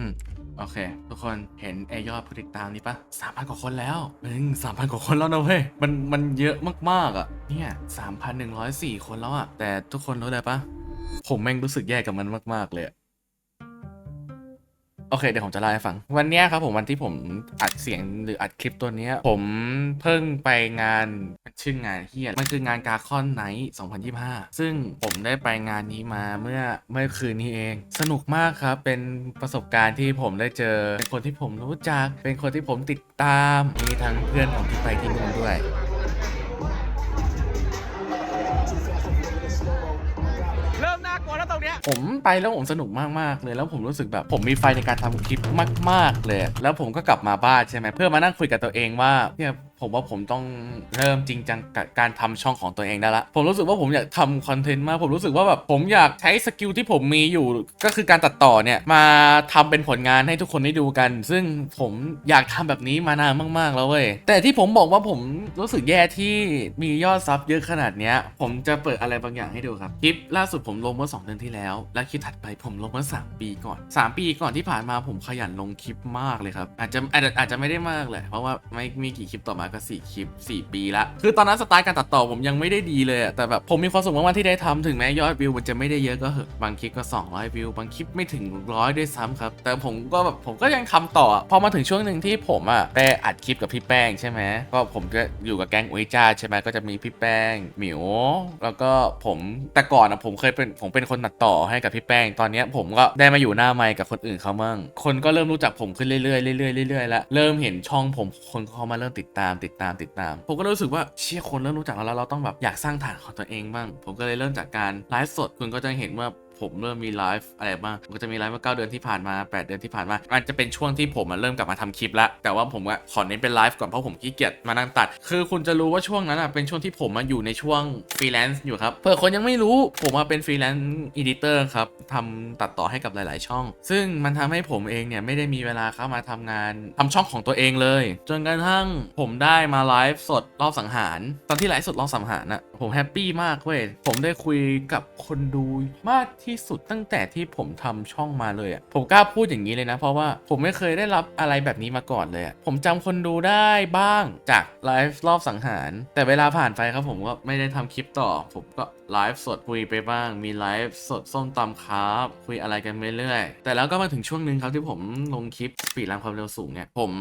อืม โอเค ทุกคนเห็นไอยอดผู้ติดตามนี้ปะสามพันกว่าคนแล้วมึงสามพันกว่าคนแล้วนะเว้ยมันมันเยอะมากๆอะ เนี่ยสามพันหนึ่งร้อยสี่คนแล้วอะ แต่ทุกคนรู้เลยปะผมแม่งรู้สึกแย่กับมันมาก ๆ เลย โอเคเดี๋ยวผมจะเล่าให้ฟัง วันเนี้ยครับผมวันที่ผมอัดเสียงหรืออัดคลิปตัวเนี้ย ผมเพิ่งไปงานมันชื่องานเฮียมันคืองานกาคอนไนท์2025 ซึ่งผมได้ไปงานนี้มาเมื่อเมื่อคืนนี้เอง สนุกมากครับ เป็นประสบการณ์ที่ผมได้เจอ เป็นคนที่ผมรู้จัก เป็นคนที่ผมติดตาม มีทั้งเพื่อนผมที่ไปที่นู่นด้วย เริ่มน่ากลัวแล้วตรงเนี้ยผม ไปแล้วผมสนุกมากๆเลย แล้วผมรู้สึกแบบผมมีไฟในการทำคลิปมาก ๆ เลย แล้วผมก็กลับมาบ้านใช่ไหมเพื่อมานั่งคุยกับตัวเองว่าเนี่ยผมว่าผมต้องเริ่มจริงจังกับการทำช่องของตัวเองได้ละผมรู้สึกว่าผมอยากทำคอนเทนต์มากผมรู้สึกว่าแบบผมอยากใช้สกิลที่ผมมีอยู่ก็คือการตัดต่อเนี่ยมาทำเป็นผลงานให้ทุกคนได้ดูกัน ซึ่งผมอยากทำแบบนี้มานานมากๆแล้วเว้ยแต่ที่ผมบอกว่าผมรู้สึกแย่ที่มียอดซับเยอะขนาดเนี้ย ผมจะเปิดอะไรบางอย่างให้ดูครับคลิปล่าสุดผมลงเมื่อ 2 เดือนที่แล้ว และคลิปถัดไปผมลงเมื่อ3ปีก่อน 3 ปีก่อนที่ผ่านมาผมขยันลงคลิปมากเลยครับ อาจจะอาจจะอาจจะไม่ได้มากแหละ เพราะว่าไม่มีกี่คลิปต่อมาก็ 4 คลิป 4 ปีละ คือตอนนั้นสไตล์การตัดต่อผมยังไม่ได้ดีเลยอะแต่แบบผมมีความสุขมากๆที่ได้ทำถึงแม้ยอดวิวมันจะไม่ได้เยอะก็เหอะบางคลิปก็ 200 วิว บางคลิปไม่ถึงร้อยด้วยซ้ำครับ แต่ผมก็แบบผมก็ยังทำต่อพอมาถึงช่วงหนึ่งที่ผมอะได้อัดคลิปกับพี่แป้งใช่ไหมก็ผมก็อยู่กับแก๊งอุยจ้าใช่ไหมก็จะมีพี่แป้งหมิวแล้วก็ผมแต่ก่อนอะผมเคยเป็นผมเป็นคนตัดต่อให้กับพี่แป้งตอนนี้ผมก็ได้มาอยู่หน้าไมค์กับคนอื่นเขามั่งคนก็เริ่มรู้จักผมขึ้นเรื่อยๆเรื่อยๆเรื่อยๆแล้วเริ่มเห็นช่องผมคนเขามาเริ่มติดตามติดตามติดตาม ผมก็รู้สึกว่าเชี่ยคนเริ่มรู้จักเราแล้วเราต้องแบบอยากสร้างฐานของตัวเองบ้าง ผมก็เลยเริ่มจากการไลฟ์สดคุณก็จะเห็นว่า ผมเริ่มมีไลฟ์อะไรบ้างก็จะมีไลฟ์เมื่อ9เดือนที่ผ่านมา 8 เดือนที่ผ่านมามันจะเป็นช่วงที่ผมเริ่มกลับมาทำคลิปละแต่ว่าผมอะขอเน้นเป็นไลฟ์ก่อนเพราะผมขี้เกียจมานั่งตัด คือคุณจะรู้ว่าช่วงนั้นอะเป็นช่วงที่ผมมาอยู่ในช่วงฟรีแลนซ์อยู่ครับเผื่อคนยังไม่รู้ผมมาเป็นฟรีแลนซ์อีดิเตอร์ครับทำตัดต่อให้กับหลาย ๆ ช่อง ซึ่งมันทำให้ผมเองเนี่ยไม่ได้มีเวลาเข้ามาทำงานทำช่องของตัวเองเลย จนกระทั่งผมได้มาไลฟ์สดรอบสังหาร ตอนที่ไลฟ์สดรอบสังหารอะผมแฮปปี้มากเว้ยผมได้คุยกับคนดูมากที่ที่สุดตั้งแต่ที่ผมทำช่องมาเลยอะผมกล้าพูดอย่างนี้เลยนะ เพราะว่าผมไม่เคยได้รับอะไรแบบนี้มาก่อนเลยอะผมจำคนดูได้บ้างจากไลฟ์รอบสังหาร แต่เวลาผ่านไปครับผมก็ไม่ได้ทำคลิปต่อ ผมก็ไลฟ์สดคุยไปบ้าง มีไลฟ์สดส้มตำครับ คุยอะไรกันไปเรื่อยแต่แล้วก็มาถึงช่วงหนึ่งครับที่ผมลงคลิปปีดรันความเร็วสูงเนี่ยผม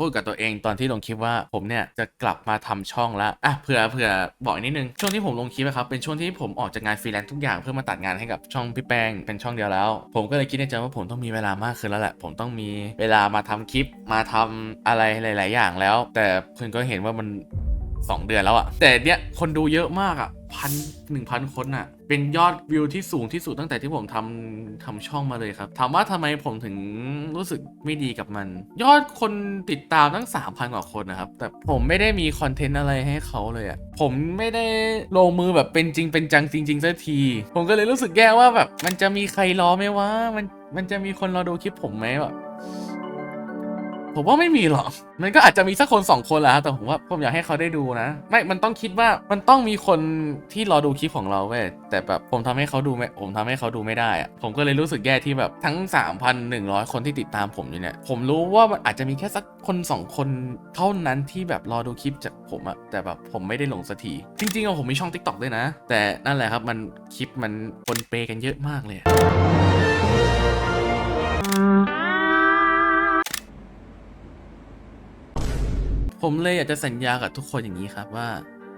พูดกับตัวเองตอนที่ลงคลิปว่าผมเนี่ยจะกลับมาทำช่องละอะเผื่อเผื่อบอกนิดนึงช่วงที่ผมลงคลิปนะครับเป็นช่วงที่ผมออกจากงานฟรีแลนซ์ทุกอย่างเพื่อมาตัดงานให้กับช่องพี่แป้งเป็นช่องเดียวแล้ว ผมก็เลยคิดในใจว่าผมต้องมีเวลามากขึ้นแล้วแหละ ผมต้องมีเวลามาทำคลิปมาทำอะไรหลาย ๆ อย่างแล้ว แต่คุณก็เห็นว่ามัน 2 เดือนแล้วอะแต่เนี้ยคนดูเยอะมากอะพันหนึ่งพันคนอะ เป็นยอดวิวที่สูงที่สุดตั้งแต่ที่ผมทำทำช่องมาเลยครับ ถามว่าทำไมผมถึงรู้สึกไม่ดีกับมัน ยอดคนติดตามตั้ง 3,000 กว่าคนนะครับ แต่ผมไม่ได้มีคอนเทนต์อะไรให้เขาเลยอะผมไม่ได้ลงมือแบบเป็นจริงเป็นจังจริงๆสักที ผมก็เลยรู้สึกแย่ว่าแบบมันจะมีใครรอไหมวะมันมันจะมีคนรอดูคลิปผมไหมแบบ ผมว่าไม่มีหรอก มันก็อาจจะมีสักคนสองคนแหละครับแต่ผมว่าผมอยากให้เขาได้ดูนะ ไม่ มันต้องคิดว่ามันต้องมีคนที่รอดูคลิปของเราเว้ย แต่แบบผมทำให้เขาดูไม่ ผมทำให้เขาดูไม่ได้อะผมก็เลยรู้สึกแย่ที่แบบทั้ง 3,100 คนที่ติดตามผมอยู่เนี่ย ผมรู้ว่ามันอาจจะมีแค่สักคนสองคนเท่านั้นที่แบบรอดูคลิปจากผมอะแต่แบบผมไม่ได้ลงสักทีจริงๆอะผมมีช่อง t ิ k t o k ด้วยนะ แต่นั่นแหละครับ มันคลิปมันปนเปกันเยอะมากเลย ผมเลยอยากจะสัญญากับทุกคนอย่างนี้ครับว่า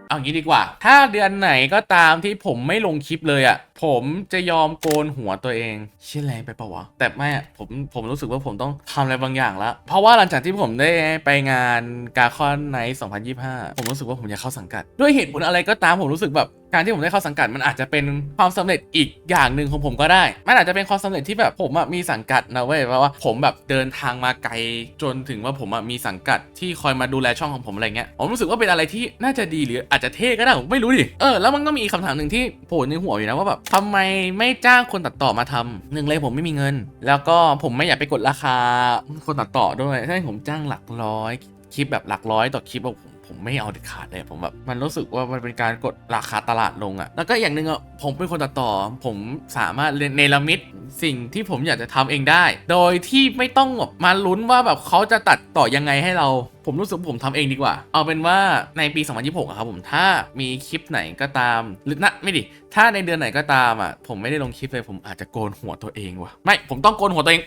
เอางี้ดีกว่า ถ้าเดือนไหนก็ตามที่ผมไม่ลงคลิปเลยอะ่ะ ผมจะยอมโกนหัวตัวเองเชื่อแรงไปปะวะ แต่ไม่อะผมผมรู้สึกว่าผมต้องทำอะไรบางอย่างละเพราะว่าหลังจากที่ผมได้ไปงานกาคอนไนท์2025 ผมรู้สึกว่าผมอยากเข้าสังกัด ด้วยเหตุผลอะไรก็ตามผมรู้สึกแบบ การที่ผมได้เข้าสังกัดมันอาจจะเป็นความสำเร็จอีกอย่างหนึ่งของผมก็ได้ มันอาจจะเป็นความสำเร็จที่แบบผมมีสังกัดนะเว้ยเพราะว่าผมแบบเดินทางมาไกลจนถึงว่าผมมีสังกัดที่คอยมาดูแลช่องของผมอะไรเงี้ยผมรู้สึกว่าเป็นอะไรที่น่าจะดีหรืออาจจะเท่ก็ได้ผมไม่รู้ดิเออแล้วมันก็มีอีกคำถามหนึ่งที่โผล่ในหัวอยู่นะว่าแบบทำไมไม่จ้างคนตัดต่อมาทำหนึ่งเลยผมไม่มีเงิน แล้วก็ผมไม่อยากไปกดราคาคนตัดต่อด้วยถ้าให้ผมจ้างหลักร้อยคลิปแบบหลักร้อยต่อคลิปผม ผมไม่เอาเด็ดขาดเลยผมแบบมันรู้สึกว่ามันเป็นการกดราคาตลาดลงอะแล้วก็อย่างหนึ่งอะผมเป็นคนตัดต่อ ผมสามารถเนรมิตสิ่งที่ผมอยากจะทำเองได้ โดยที่ไม่ต้องแบบมาลุ้นว่าแบบเขาจะตัดต่อยังไงให้เราผมรู้สึกผมทำเองดีกว่า เอาเป็นว่าในปี 2026อะครับผมถ้ามีคลิปไหนก็ตาม หรือนะไม่ดิ ถ้าในเดือนไหนก็ตามอะผมไม่ได้ลงคลิปเลยผมอาจจะโกนหัวตัวเองว่ะ ไม่ ผมต้องโกนหัวตัวเอง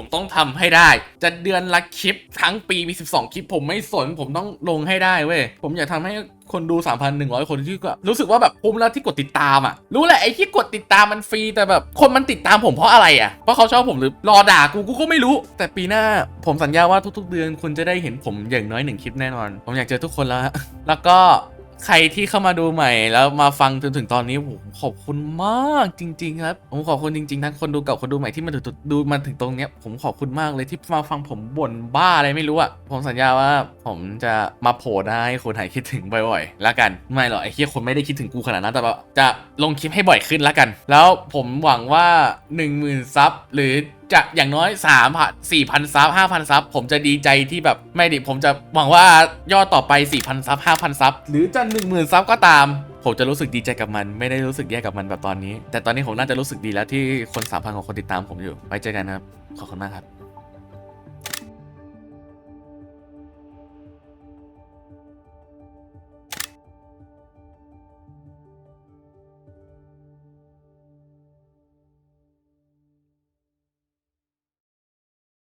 ผมต้องทำให้ได้ จะเดือนละคลิปทั้งปีมี 12 คลิป ผมไม่สน ผมต้องลงให้ได้เว้ย ผมอยากทำให้คนดู 3,100 คนที่ก็รู้สึกว่าแบบคุ้มแล้วที่กดติดตามอะ รู้แหละไอ้ที่กดติดตามมันฟรีแต่แบบ คนมันติดตามผมเพราะอะไรอะ เพราะเขาชอบผมหรือรอด่ากูกูก็ไม่รู้ แต่ปีหน้าผมสัญญาว่าทุก ๆ เดือนคุณจะได้เห็นผมอย่างน้อยหนึ่งคลิปแน่นอน ผมอยากเจอทุกคนแล้ว แล้วก็ ใครที่เข้ามาดูใหม่แล้วมาฟังจนถึงตอนนี้ผมขอบคุณมากจริง ๆ ครับ ผมขอบคุณจริง ๆ ทั้งคนดูเก่าคนดูใหม่ที่มาถึงดูมาถึงตรงเนี้ยผมขอบคุณมากเลยที่มาฟังผมบ่นบ้าอะไรไม่รู้อะผมสัญญาว่าผมจะมาโผล่หน้าให้คนหายคิดถึงบ่อยๆแล้วกันไม่หรอกไอ้เหี้ยคนไม่ได้คิดถึงกูขนาดนั้นแต่แบบจะลงคลิปให้บ่อยขึ้นแล้วกัน แล้วผมหวังว่า 1 0,000ซับหรือ จะอย่างน้อย3พันสี่พันซับห้าพันซับผมจะดีใจที่แบบไม่ดิผมจะหวังว่ายอดต่อไป 4,000ซับ5,000ซับหรือจะ10,000ซับก็ตาม ผมจะรู้สึกดีใจกับมัน ไม่ได้รู้สึกแย่กับมันแบบตอนนี้ แต่ตอนนี้ผมน่าจะรู้สึกดีแล้วที่คน3,000ของคนติดตามผมอยู่ไว้เจอกันนะครับขอบคุณมากครับ